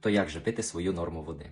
То як же пити свою норму води?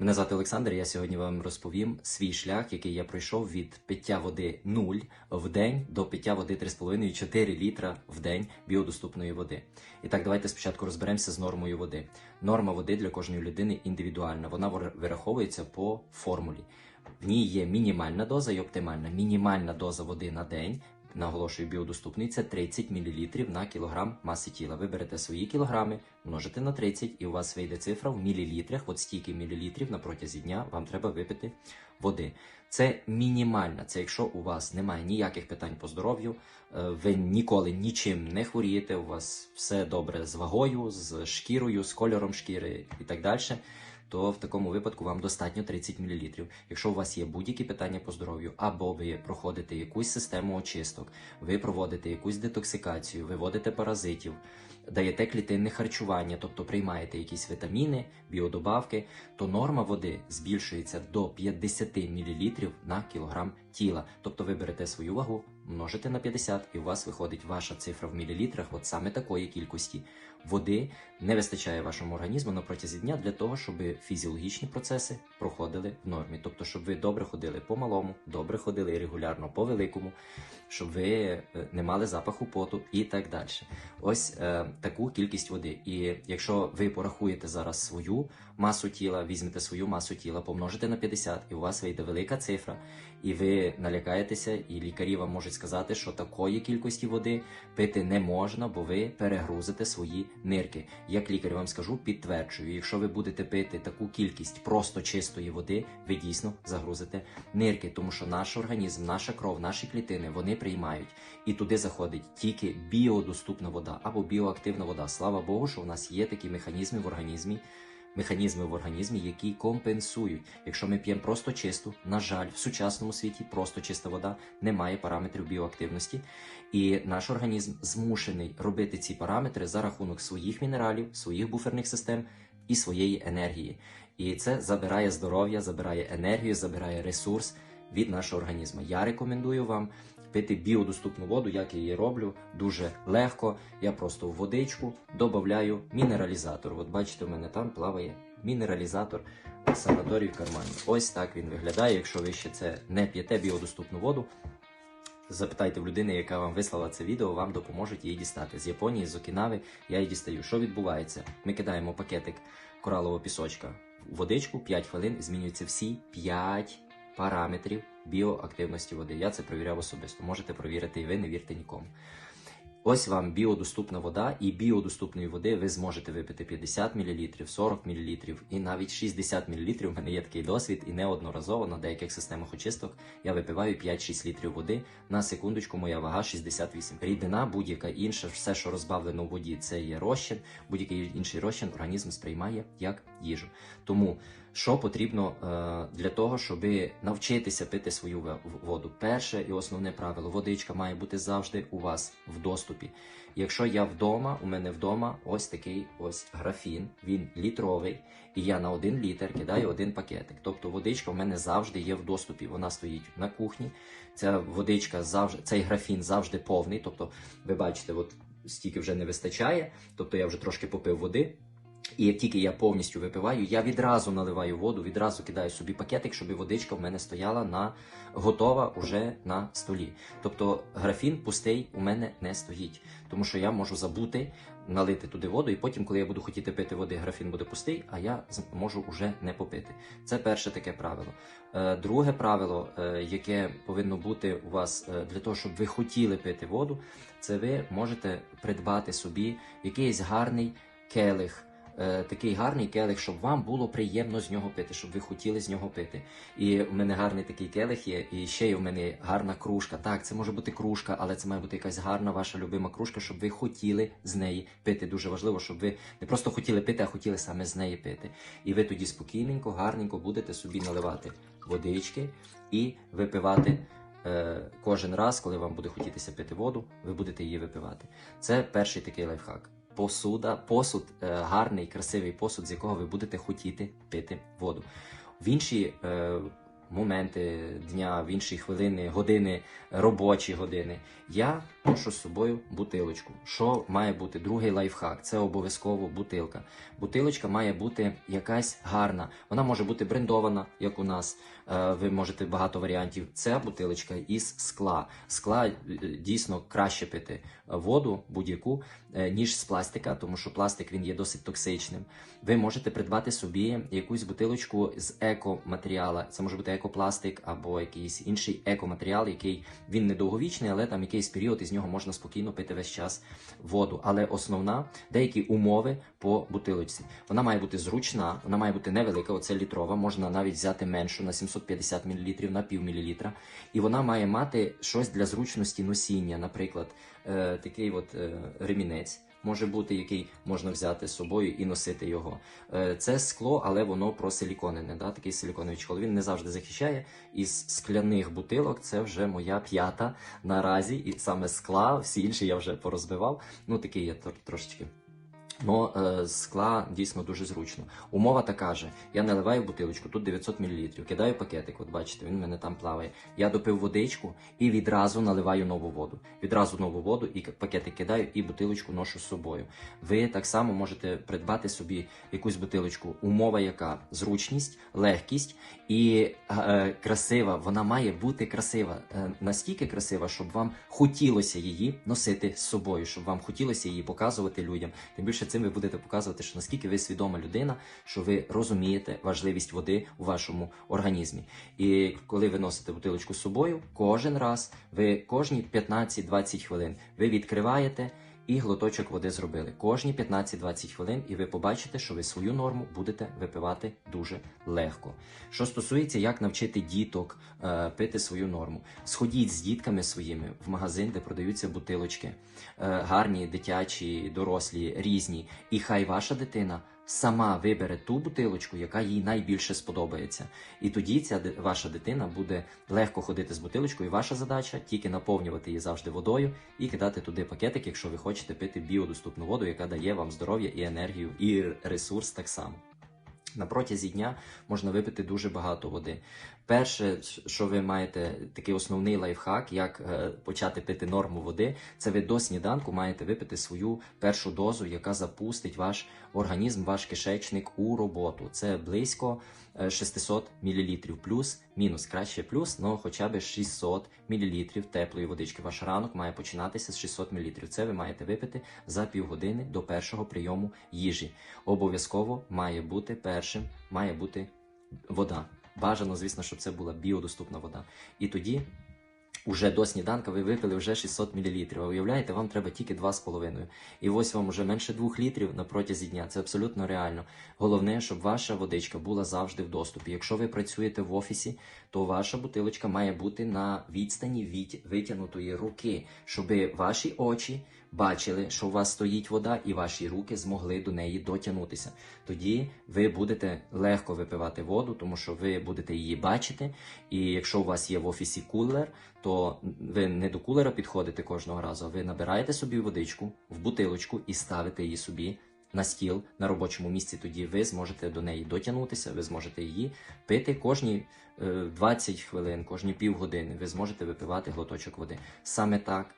Мене звати Олександр, я сьогодні вам розповім свій шлях, який я пройшов від пиття води 0 в день до пиття води 3,5-4 літра в день біодоступної води. І так, давайте спочатку розберемося з нормою води. Норма води для кожної людини індивідуальна, вона вираховується по формулі. В ній є мінімальна доза і оптимальна. Мінімальна доза води на день, наголошую, біодоступний, це 30 мл на кілограм маси тіла. Ви берете свої кілограми, множите на 30, і у вас вийде цифра в мілілітрах. От стільки мілілітрів на протязі дня вам треба випити води. Це мінімальна. Це якщо у вас немає ніяких питань по здоров'ю, е, ви ніколи нічим не хворієте, у вас все добре з вагою, з шкірою, з кольором шкіри і так далі. То в такому випадку вам достатньо 30 мл. Якщо у вас є будь-які питання по здоров'ю, або ви проходите якусь систему очисток, ви проводите якусь детоксикацію, виводите паразитів, даєте клітинне харчування, тобто приймаєте якісь вітаміни, біодобавки, то норма води збільшується до 50 мл на кілограм тіла. Тобто ви берете свою вагу, множите на 50, і у вас виходить ваша цифра в мілілітрах, от саме такої кількості води не вистачає вашому організму на протязі дня для того, щоб фізіологічні процеси проходили в нормі. Тобто, щоб ви добре ходили по малому, добре ходили регулярно по великому, щоб ви е, не мали запаху поту і так далі. Ось е, таку кількість води. І якщо ви порахуєте зараз свою масу тіла, візьмете свою масу тіла, помножите на 50, і у вас вийде велика цифра, і ви налякаєтеся, і лікарі вам можуть сказати, що такої кількості води пити не можна, бо ви перегрузите свої нирки. Як лікар вам скажу, підтверджую, якщо ви будете пити таку кількість просто чистої води, ви дійсно загрузите нирки, тому що наш організм, наша кров, наші клітини вони приймають, і туди заходить тільки біодоступна вода або біоактивна вода. Слава Богу, що у нас є такі механізми в організмі. Механізми в організмі, які компенсують. Якщо ми п'ємо просто чисту, на жаль, в сучасному світі просто чиста вода не має параметрів біоактивності, і наш організм змушений робити ці параметри за рахунок своїх мінералів, своїх буферних систем і своєї енергії. І це забирає здоров'я, забирає енергію, забирає ресурс від нашого організму. Я рекомендую вам пити біодоступну воду, як я її роблю, дуже легко. Я просто в водичку додаю мінералізатор. От бачите, у мене там плаває мінералізатор санаторій в кармані. Ось так він виглядає. Якщо ви ще це не п'єте біодоступну воду, запитайте в людини, яка вам вислала це відео, вам допоможуть її дістати. З Японії, з Окінави я її дістаю. Що відбувається? Ми кидаємо пакетик коралового пісочка в водичку, 5 хвилин, змінюються всі 5 параметрів біоактивності води. Я це перевіряв особисто. Можете провірити і ви, не вірте нікому. Ось вам біодоступна вода, і біодоступної води ви зможете випити 50 мл, 40 мл і навіть 60 мл. У мене є такий досвід, і неодноразово на деяких системах очисток я випиваю 5-6 літрів води. На секундочку, моя вага 68. Рідина, будь-яка інша, все, що розбавлено в воді, це є розчин. Будь-який інший розчин організм сприймає як їжу. Тому що потрібно е, для того, щоб навчитися пити свою воду? Перше і основне правило: водичка має бути завжди у вас в доступі. Якщо я вдома, у мене вдома ось такий ось графін, він літровий, і я на один літр кидаю один пакетик. Тобто водичка в мене завжди є в доступі. Вона стоїть на кухні. Ця водичка завжди, цей графін завжди повний. Тобто, ви бачите, от стільки вже не вистачає. Тобто я вже трошки попив води. І як тільки я повністю випиваю, я відразу наливаю воду, відразу кидаю собі пакетик, щоб водичка в мене стояла на готова уже на столі. Тобто графін пустий у мене не стоїть, тому що я можу забути налити туди воду, і потім, коли я буду хотіти пити води, графін буде пустий, а я можу уже не попити. Це перше таке правило. Е, Друге правило, е, яке повинно бути у вас е, для того, щоб ви хотіли пити воду, це ви можете придбати собі якийсь гарний келих. Е, Такий гарний келих, щоб вам було приємно з нього пити, щоб ви хотіли з нього пити. І в мене гарний такий келих є, і ще є в мене гарна кружка. Так, це може бути кружка, але це має бути якась гарна ваша любима кружка, щоб ви хотіли з неї пити. Дуже важливо, щоб ви не просто хотіли пити, а хотіли саме з неї пити. І ви тоді спокійненько, гарненько будете собі наливати водички і випивати. е, Кожен раз, коли вам буде хотітися пити воду, ви будете її випивати. Це перший такий лайфхак. Посуда, посуд, е, гарний, красивий посуд, з якого ви будете хотіти пити воду. В інші е, моменти дня, в інші хвилини, години, робочі години, я ношу з собою бутилочку. Що має бути другий лайфхак? Це обов'язково бутилка. Бутилочка має бути якась гарна. Вона може бути брендована, як у нас. Е, Ви можете багато варіантів. Це бутилочка із скла. Скла е, дійсно краще пити воду будь-яку, е, ніж з пластика, тому що пластик він є досить токсичним. Ви можете придбати собі якусь бутилочку з екоматеріала. Це може бути екопластик або якийсь інший екоматеріал, який він недовговічний, але там якийсь період із нього можна спокійно пити весь час воду. Але основна деякі умови по бутилочці. Вона має бути зручна, вона має бути невелика. Оце літрова, можна навіть взяти меншу на 750 мл, на пів мілілітра. І вона має мати щось для зручності носіння, наприклад, е, такий от е, ремінець. Може бути, який можна взяти з собою і носити його. Е, Це скло, але воно просиліконене, да? такий силіконовий чехол. Він не завжди захищає. Із скляних бутилок це вже моя п'ята наразі, і саме скла, всі інші я вже порозбивав. Ну такий я тр- трошечки. Но е, з скла дійсно дуже зручно. Умова така же: я наливаю бутилочку, тут 900 мл, кидаю пакетик, от бачите, він в мене там плаває. Я допив водичку і відразу наливаю нову воду. Відразу нову воду і пакетик кидаю, і бутилочку ношу з собою. Ви так само можете придбати собі якусь бутилочку. Умова яка? Зручність, легкість і е, красива. Вона має бути красива. Е, настільки красива, щоб вам хотілося її носити з собою, щоб вам хотілося її показувати людям. Тим більше цим ви будете показувати, що наскільки ви свідома людина, що ви розумієте важливість води у вашому організмі. І коли ви носите бутилочку з собою, кожен раз ви кожні 15-20 хвилин ви відкриваєте. І глоточок води зробили кожні 15-20 хвилин, і ви побачите, що ви свою норму будете випивати дуже легко. Що стосується, як навчити діток е, пити свою норму, сходіть з дітками своїми в магазин, де продаються бутилочки, е, гарні, дитячі, дорослі, різні. І хай ваша дитина сама вибере ту бутилочку, яка їй найбільше сподобається. І тоді ця ваша дитина буде легко ходити з бутилочкою. І ваша задача тільки наповнювати її завжди водою і кидати туди пакетик, якщо ви хочете пити біодоступну воду, яка дає вам здоров'я і енергію, і ресурс так само. На протязі дня можна випити дуже багато води. Перше, що ви маєте такий основний лайфхак, як е, почати пити норму води, це ви до сніданку маєте випити свою першу дозу, яка запустить ваш організм, ваш кишечник у роботу. Це близько е, 600 мл. Плюс, мінус, краще плюс, але хоча б 600 мл теплої водички. Ваш ранок має починатися з 600 мл. Це ви маєте випити за півгодини до першого прийому їжі. Обов'язково має бути першим, має бути вода. Бажано, звісно, щоб це була біодоступна вода. І тоді, уже до сніданка, ви випили вже 600 мл. А уявляєте, вам треба тільки 2,5. І ось вам вже менше 2 літрів на протязі дня. Це абсолютно реально. Головне, щоб ваша водичка була завжди в доступі. Якщо ви працюєте в офісі, то ваша бутилочка має бути на відстані від витягнутої руки, щоб ваші очі бачили, що у вас стоїть вода, і ваші руки змогли до неї дотягнутися. Тоді ви будете легко випивати воду, тому що ви будете її бачити. І якщо у вас є в офісі кулер, то ви не до кулера підходите кожного разу, а ви набираєте собі водичку в бутилочку і ставите її собі. На стіл на робочому місці тоді ви зможете до неї дотягнутися, ви зможете її пити кожні е, 20 хвилин, кожні півгодини. Ви зможете випивати глоточок води. Саме так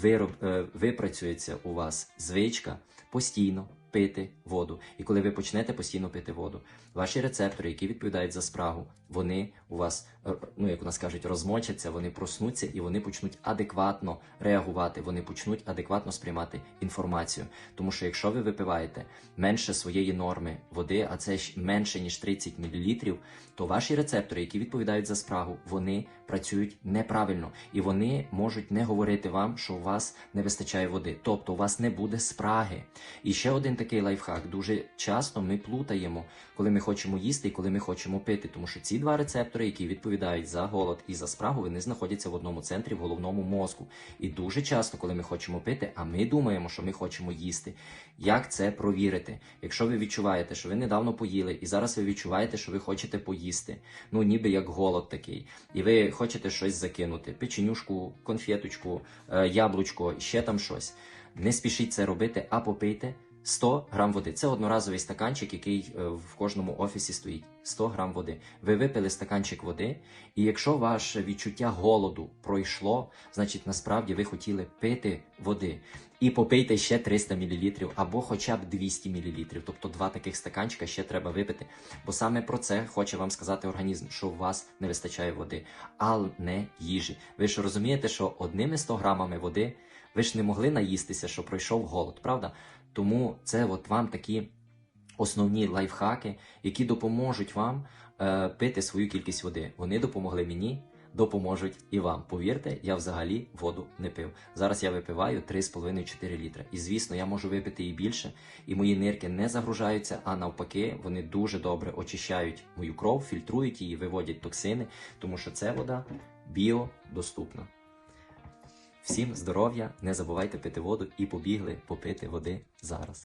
вироб, е, випрацюється у вас звичка постійно пити воду. І коли ви почнете постійно пити воду, ваші рецептори, які відповідають за спрагу, вони у вас, е, ну як у нас кажуть, розмочаться, вони проснуться і вони почнуть адекватно реагувати, вони почнуть адекватно сприймати інформацію. Тому що якщо ви випиваєте менше своєї норми води, а це ж менше ніж 30 мл, то ваші рецептори, які відповідають за спрагу, вони працюють неправильно і вони можуть не говорити вам, що у вас не вистачає води, тобто у вас не буде спраги. І ще один такий лайфхак: дуже часто ми плутаємо, коли ми хочемо їсти і коли ми хочемо пити, тому що ці два рецептори, які відповідають за голод і за спрагу, вони знаходяться в одному центрі в головному мозку. І дуже часто, коли ми хочемо пити, а ми думаємо, що ми хочемо їсти. Як це провірити? Якщо ви відчуваєте, що ви недавно поїли, і зараз ви відчуваєте, що ви хочете поїсти, ну ніби як голод такий, і ви хочете щось закинути: печенюшку, конфеточку, е, яблучко, ще там щось. Не спішіть це робити, а попийте 100 грам води. Це одноразовий стаканчик, який е, в кожному офісі стоїть. 100 грам води. Ви випили стаканчик води, і якщо ваше відчуття голоду пройшло, значить насправді ви хотіли пити води. І попийте ще 300 мл або хоча б 200 мл. Тобто два таких стаканчика ще треба випити. Бо саме про це хоче вам сказати організм, що у вас не вистачає води, а не їжі. Ви ж розумієте, що одними 100 грамами води ви ж не могли наїстися, що пройшов голод, правда? Тому це от вам такі основні лайфхаки, які допоможуть вам е, пити свою кількість води. Вони допомогли мені, допоможуть і вам. Повірте, я взагалі воду не пив. Зараз я випиваю 3,5-4 літра. І звісно, я можу випити і більше, і мої нирки не загружаються, а навпаки, вони дуже добре очищають мою кров, фільтрують її, виводять токсини, тому що це вода біодоступна. Всім здоров'я, не забувайте пити воду і побігли попити води зараз.